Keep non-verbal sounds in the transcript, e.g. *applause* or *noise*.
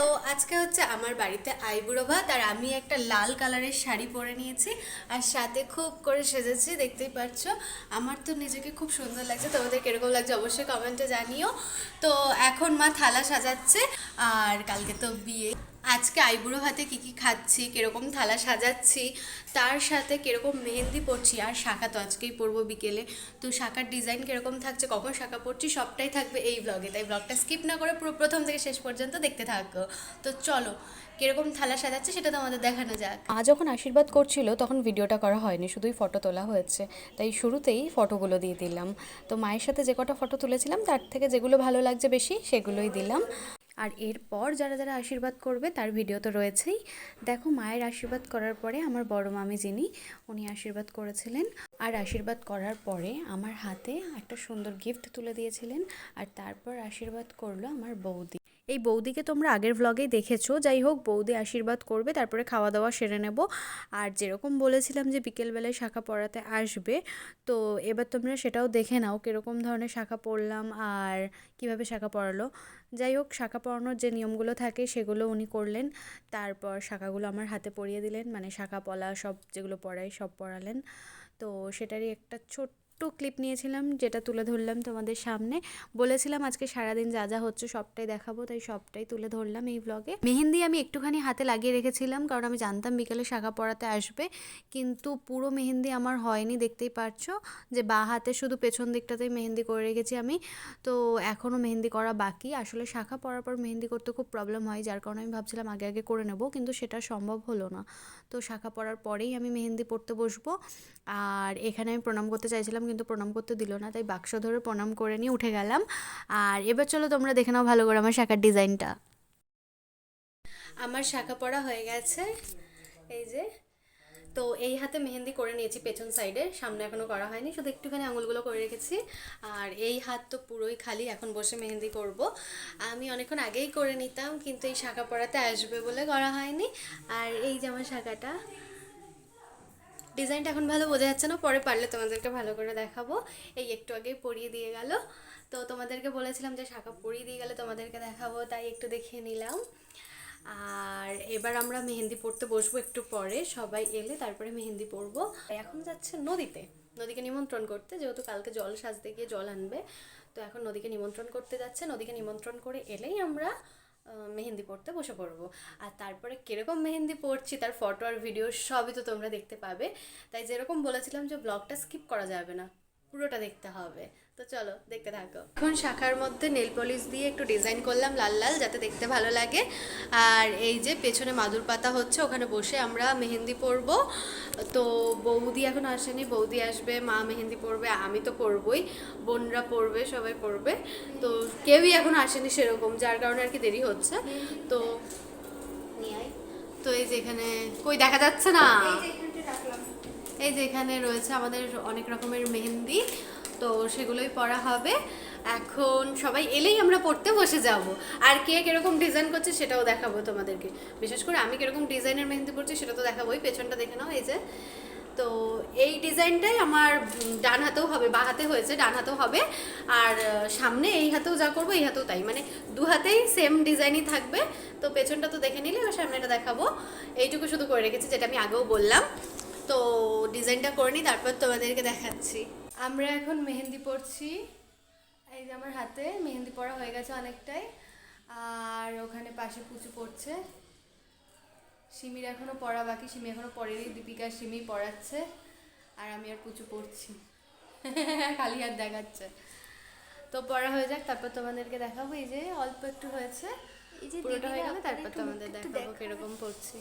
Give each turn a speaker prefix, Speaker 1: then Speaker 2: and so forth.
Speaker 1: তো আজকে হচ্ছে আমার বাড়িতে আইবুড়ো ভাত আর আমি একটা লাল কালারের শাড়ি পরে নিয়েছি আর সাথে খুব করে সেজেছি, দেখতেই পাচ্ছ। আমার তো নিজেকে খুব সুন্দর লাগছে। তোমাদের কেরকম লাগছে অবশ্যই কমেন্টে জানিও। তো এখন মা থালা সাজাচ্ছে আর কালকে তো বিয়ে। আজকে আইবুড়ো হাতে কি কি খাচ্ছি, কীরকম থালা সাজাচ্ছি, তার সাথে কীরকম মেহেন্দি পরছি, আর শাখা তো আজকেই পরবো বিকেলে। তো শাখার ডিজাইন কীরকম থাকছে, কখন শাখা পরছি, সবটাই থাকবে এই ব্লগে তাই ব্লগটা স্কিপ না করে পুরো প্রথম থেকে শেষ পর্যন্ত দেখতে থাকো। তো চলো, কীরকম থালা সাজাচ্ছে সেটা তো আমাদের দেখানো যাক।
Speaker 2: মা যখন আশীর্বাদ করছিল, তখন ভিডিওটা করা হয়নি, শুধুই ফটো তোলা হয়েছে। তাই শুরুতেই ফটোগুলো দিয়ে দিলাম। তো মায়ের সাথে যে কটা ফটো তুলেছিলাম, তার থেকে যেগুলো ভালো লাগছে বেশি, সেগুলোই দিলাম। আর এরপর যারা যারা আশীর্বাদ করবে, তার ভিডিও তো রয়েছেই। দেখো, মায়ের আশীর্বাদ করার পরে আমার বড় মামি যিনি, উনি আশীর্বাদ করেছিলেন। আর আশীর্বাদ করার পরে আমার হাতে একটা সুন্দর গিফট তুলে দিয়েছিলেন। আর তারপর আশীর্বাদ করল আমার বৌদি। এই বৌদিকে তোমরা আগের ভ্লগেই দেখেছ। যাই হোক বৌদি আশীর্বাদ করবে, তারপরে খাওয়া দাওয়া সেরে নেব। আর যেরকম বলেছিলাম যে বিকেলবেলায় শাখা পড়াতে আসবে, তো এবার তোমরা সেটাও দেখে নাও কীরকম ধরনের শাখা পড়লাম আর কীভাবে শাখা পড়ালো। যাই হোক শাখা পড়ানোর যে নিয়মগুলো থাকে সেগুলো উনি করলেন, তারপর শাখাগুলো আমার হাতে পরিয়ে দিলেন মানে শাখা পলা সব যেগুলো পড়াই সব পড়ালেন। তো সেটারই একটা ছোট্ট ক্লিপ নিয়েছিলাম, যেটা তুলে ধরলাম তোমাদের সামনে। বলেছিলাম আজকে সারাদিন যা যা হচ্ছে সবটাই দেখাবো, তাই সবটাই তুলে ধরলাম এই ব্লগে মেহেন্দি আমি একটুখানি হাতে লাগিয়ে রেখেছিলাম, কারণ আমি জানতাম বিকেলে শাখা পড়াতে আসবে। কিন্তু পুরো মেহেন্দি আমার হয়নি, দেখতেই পারছ যে বা হাতে শুধু পেছন দিকটাতেই মেহেন্দি করে রেখেছি আমি। তো এখনও মেহেন্দি করা বাকি। আসলে শাখা পরার পর মেহেন্দি করতে খুব প্রবলেম হয়, যার কারণে আমি ভাবছিলাম আগে আগে করে নেব, কিন্তু সেটা সম্ভব হলো না। তো শাখা পরার পরেই আমি মেহেন্দি পড়তে বসবো। আর এখানে আমি প্রণাম করতে চাইছিলাম কিন্তু প্রণাম করতে দিল না, তাই বাক্স ধরে প্রণাম করে নিয়ে উঠে গেলাম। আর এবার চলো তোমরা দেখে নাও ভালো করে আমার শাখার ডিজাইনটা।
Speaker 1: আমার শাখা পড়া হয়ে গেছে, এই যে। তো এই হাতে মেহেন্দি করে নিয়েছি পেছন সাইডে সামনে এখনও করা হয়নি, শুধু একটুখানি আঙুলগুলো করে রেখেছি। আর এই হাত তো পুরোই খালি, এখন বসে মেহেন্দি করব। আমি অনেকক্ষণ আগেই করে নিতাম, কিন্তু এই শাখা পড়াতে আসবে বলে করা হয়নি। আর এই যে আমার শাখাটা ডিজাইনটা এখন ভালো বোঝা যাচ্ছে না, পরে পারলে তোমাদেরকে ভালো করে দেখাবো। এই একটু আগেই পরিয়ে দিয়ে গেল। তো তোমাদেরকে বলেছিলাম যে শাখা পরিয়ে দিয়ে গেলে তোমাদেরকে দেখাবো, তাই একটু দেখিয়ে নিলাম। আর এবার আমরা মেহেন্দি পড়তে বসবো একটু পরে, সবাই এলে তারপরে মেহেন্দি পরবো। এখন যাচ্ছে নদীতে, নদীকে নিমন্ত্রণ করতে, যেহেতু কালকে জল সাজতে গিয়ে জল আনবে, তো এখন নদীকে নিমন্ত্রণ করতে যাচ্ছে। নদীকে নিমন্ত্রণ করে এলেই আমরা মেহেন্দি পড়তে বসে পড়ব। আর তারপরে কীরকম মেহেন্দি পড়ছি তার ফটো আর ভিডিও সবই তো তোমরা দেখতে পাবে। তাই যেরকম বলেছিলাম যে ব্লগটা স্কিপ করা যাবে না। পুরোটা দেখতে হবে। তো চলো দেখতে থাকো। এখন শাখার মধ্যে নেল পলিশ দিয়ে একটু ডিজাইন করলাম লাল লাল যাতে দেখতে ভালো লাগে। আর এই যে পেছনে মাদুর পাতা হচ্ছে ওখানে বসে আমরা মেহেন্দি পরব। তো বৌদি এখন আসেনি বৌদি আসবে মা মেহেন্দি পরবে আমি তো পরবই। বোনরা পরবে সবাই পরবে। তো কেউই এখন আসেনি সেরকম যার কারণে আর কি দেরি হচ্ছে। তো তো এই যে এখানে কই দেখা যাচ্ছে না? এই যে এখানে রয়েছে আমাদের অনেক রকমের মেহেন্দি, তো সেগুলোই পরা হবে। এখন সবাই এলেই আমরা পড়তে বসে যাব। আর কে কীরকম ডিজাইন করছে সেটাও দেখাবো তোমাদেরকে। বিশেষ করে আমি কীরকম ডিজাইনের মেহেন্দি পড়ছি সেটা তো দেখাবোই, পেছনটা দেখে নাও এই যে। তো এই ডিজাইনটাই আমার ডান হাতেও হবে, বা হাতে হয়েছে, ডান হাতেও হবে। আর সামনে এই হাতেও যা করব, এই হাতেও তাই। মানে দু হাতেই সেম ডিজাইনই থাকবে। তো পেছনটা তো দেখে নিলে, এবার সামনেটা দেখাবো। এইটুকু শুধু করে রেখেছি, যেটা আমি আগেও বললাম। তো ডিজাইনটা করে নিই তারপর তোমাদেরকে দেখাচ্ছি। আমরা এখন মেহেন্দি পরছি। এই যে আমার হাতে মেহেন্দি পরা হয়ে গেছে অনেকটাই। আর ওখানে পাশে পুচু পড়ছে সিমির এখনও পড়া বাকি সিমি এখনও পড়েনি দীপিকা সিমি পড়াচ্ছে আর আমি আর পুচু পড়ছি *laughs* খালি হাত দেখাচ্ছে। তো পড়া হয়ে যাক তারপর তোমাদেরকে দেখাবো। এই যে অল্প একটু হয়েছে।
Speaker 3: এই যে
Speaker 1: পুরোটা হয়ে গেলে তারপর তোমাদের দেখাবো। কীরকম পড়ছি